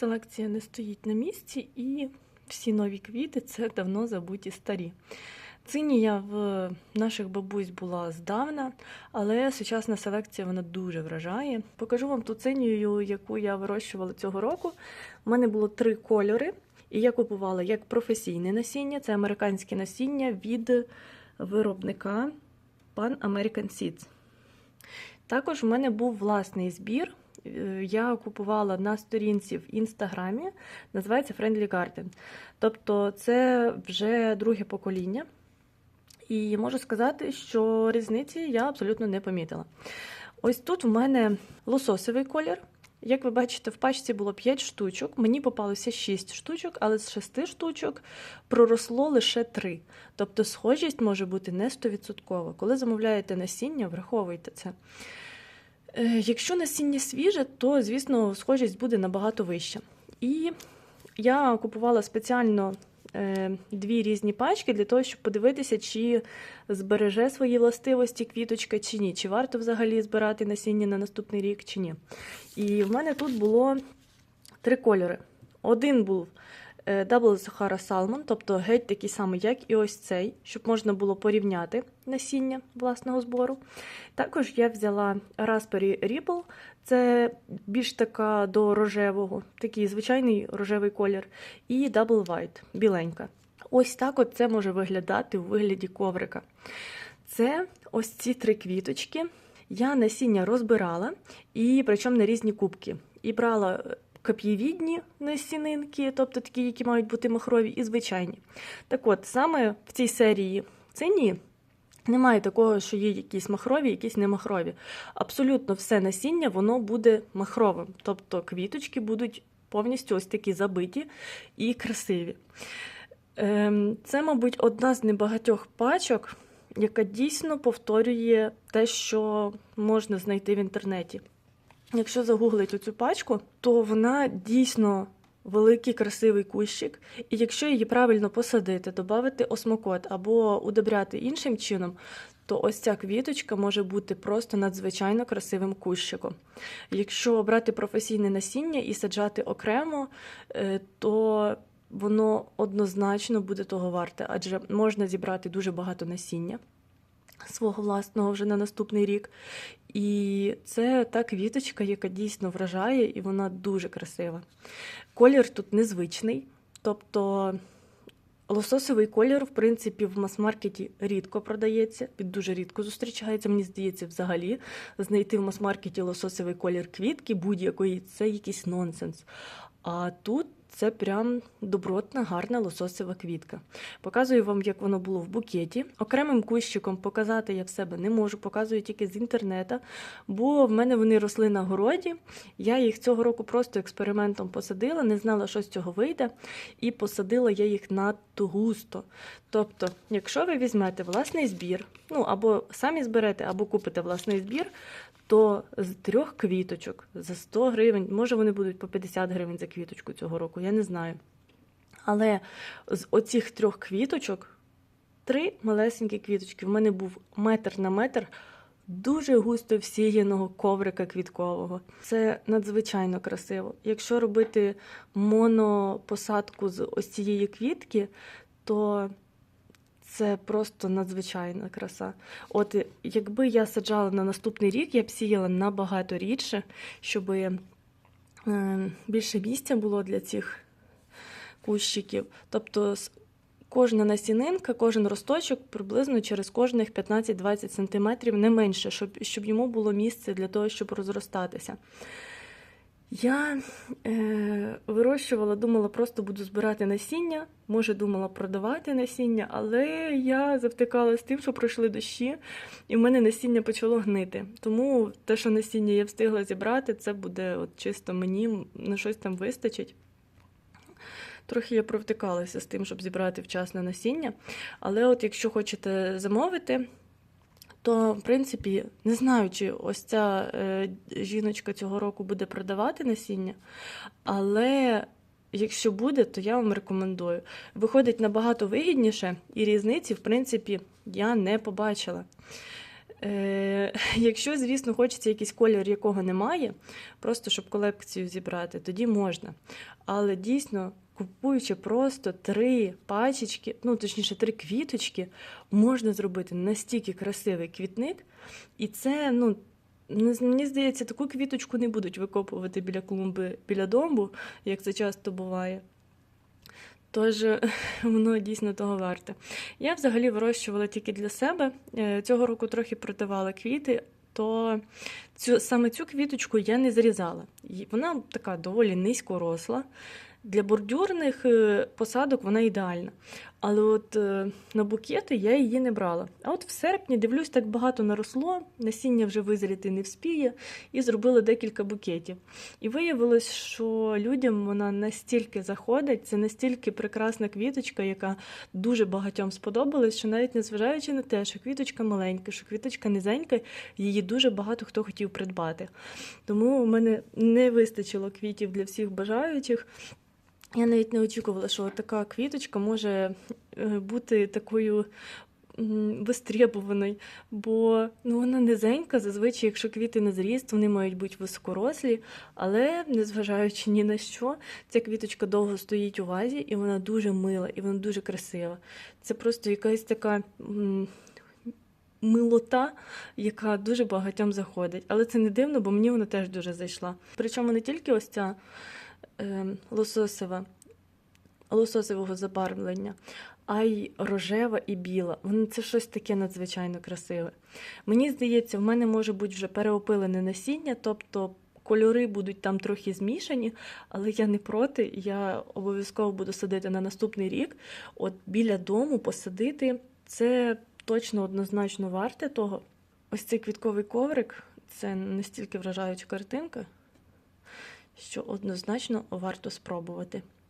Селекція не стоїть на місці, і всі нові квіти це давно забуті старі. Цинія в наших бабусь була здавна, але сучасна селекція вона дуже вражає. Покажу вам ту цинію, яку я вирощувала цього року. У мене було три кольори, і я купувала як професійне насіння, це американське насіння від виробника Pan American Seeds. Також в мене був власний збір. Е, Я купувала на сторінці в інстаграмі, називається Friendly Garden. Тобто це вже друге покоління. І можу сказати, що різниці я абсолютно не помітила. Ось тут в мене лососовий колір. Як ви бачите, в пачці було 5 штучок, мені попалося 6 штучок, але з 6 штучок проросло лише 3. Тобто схожість може бути не 100%. Коли замовляєте насіння, враховуйте це. Е, Якщо насіння свіже, то, звісно, схожість буде набагато вища. І я купувала спеціально е, дві різні пачки для того, щоб подивитися, чи збереже свої властивості квіточка чи ні, чи варто взагалі збирати насіння на наступний рік чи ні. І в мене тут було три кольори. Один був е, Double Sahara Salmon, тобто геть такий самий, як і ось цей, щоб можна було порівняти насіння власного збору. Також я взяла Raspberry Ripple, це більш така до рожевого, такий звичайний рожевий колір, і Double White, біленька. Ось так от це може виглядати у вигляді коврика. Це ось ці три квіточки. Я насіння розбирала, і причому на різні кубки. І брала коп'євідні насінинки, тобто такі, які мають бути махрові, і звичайні. Так от, саме в цій серії цині немає такого, що є якісь махрові, якісь не махрові. Абсолютно все насіння воно буде махровим. Тобто квіточки будуть повністю ось такі забиті і красиві. Ем, Це, мабуть, одна з небагатьох пачок, яка дійсно повторює те, що можна знайти в інтернеті. Якщо загуглить оцю пачку, то вона дійсно великий красивий кущик. І якщо її правильно посадити, додати осмокот або удобряти іншим чином, то ось ця квіточка може бути просто надзвичайно красивим кущиком. Якщо брати професійне насіння і саджати окремо, е, то воно однозначно буде того варте, адже можна зібрати дуже багато насіння свого власного вже на наступний рік. І це та квіточка, яка дійсно вражає, і вона дуже красива. Колір тут незвичний, тобто лососовий колір, в принципі, в мас-маркеті рідко продається, він дуже рідко зустрічається. Мені здається, взагалі знайти в мас-маркеті лососовий колір квітки будь-якої це якийсь нонсенс. А тут це прям добротна, гарна лососева квітка. Показую вам, як воно було в букеті. Окремим кущиком показати я в себе не можу, показую тільки з інтернета, бо в мене вони росли на городі. Я їх цього року просто експериментом посадила, не знала, що з цього вийде, і посадила я їх надто густо. Тобто, якщо ви візьмете власний збір, ну або самі зберете, або купите власний збір, то з трьох квіточок за 100 гривень, може вони будуть по 50 гривень за квіточку цього року, я не знаю. Але з оцих трьох квіточок три малесенькі квіточки. В мене був метр на метр дуже густо всіяного коврика квіткового. Це надзвичайно красиво. Якщо робити монопосадку з ось цієї квітки, то це просто надзвичайна краса. От якби я саджала на наступний рік, я б сіяла набагато рідше, щоб е, більше місця було для цих кущиків. Тобто кожна насінинка, кожен росточок приблизно через кожних 15-20 см, не менше, щоб, щоб йому було місце для того, щоб розростатися. Я е, вирощувала, думала, просто буду збирати насіння, може, думала продавати насіння, але я завтикала з тим, що пройшли дощі, і в мене насіння почало гнити. Тому те, що насіння я встигла зібрати, це буде от чисто мені на щось там вистачить. Трохи я провтикалася з тим, щоб зібрати вчасне насіння. Але от якщо хочете замовити, то, в принципі, не знаю, чи ось ця е, жіночка цього року буде продавати насіння, але якщо буде, то я вам рекомендую. Виходить набагато вигідніше, і різниці, в принципі, я не побачила. Е, якщо, звісно, хочеться якийсь кольор, якого немає, просто щоб колекцію зібрати, тоді можна. Але дійсно, купуючи просто три пачечки, ну точніше, три квіточки, можна зробити настільки красивий квітник, і це, ну. Мені здається, таку квіточку не будуть викопувати біля клумби, біля домбу, як це часто буває. Тож воно дійсно того варте. Я взагалі вирощувала тільки для себе. Е, Цього року трохи продавала квіти, то цю, саме цю квіточку я не зрізала. Вона така доволі низько росла. Для бордюрних е, посадок вона ідеальна. Але от е, на букети я її не брала. А от в серпні дивлюсь, так багато наросло, насіння вже визріти не вспіє, і зробила декілька букетів. І виявилось, що людям вона настільки заходить, це настільки прекрасна квіточка, яка дуже багатьом сподобалась, що навіть незважаючи на те, що квіточка маленька, що квіточка низенька, її дуже багато хто хотів придбати. Тому у мене не вистачило квітів для всіх бажаючих. Я навіть не очікувала, що така квіточка може е, бути такою м, вистребуваною, бо ну, вона низенька. Зазвичай, якщо квіти на зріст, вони мають бути високорослі, але незважаючи ні на що, ця квіточка довго стоїть у вазі, і вона дуже мила, і вона дуже красива. Це просто якась така. Милота, яка дуже багатьом заходить. Але це не дивно, бо мені вона теж дуже зайшла. Причому не тільки ось ця лососева, лососевого забарвлення, а й рожева і біла. Вони це щось таке надзвичайно красиве. Мені здається, в мене може бути вже переопилене насіння, тобто кольори будуть там трохи змішані, але я не проти. Я обов'язково буду садити на наступний рік. От біля дому посадити це точно однозначно варте того. Ось цей квітковий коврик це настільки вражаюча картинка що однозначно варто спробувати.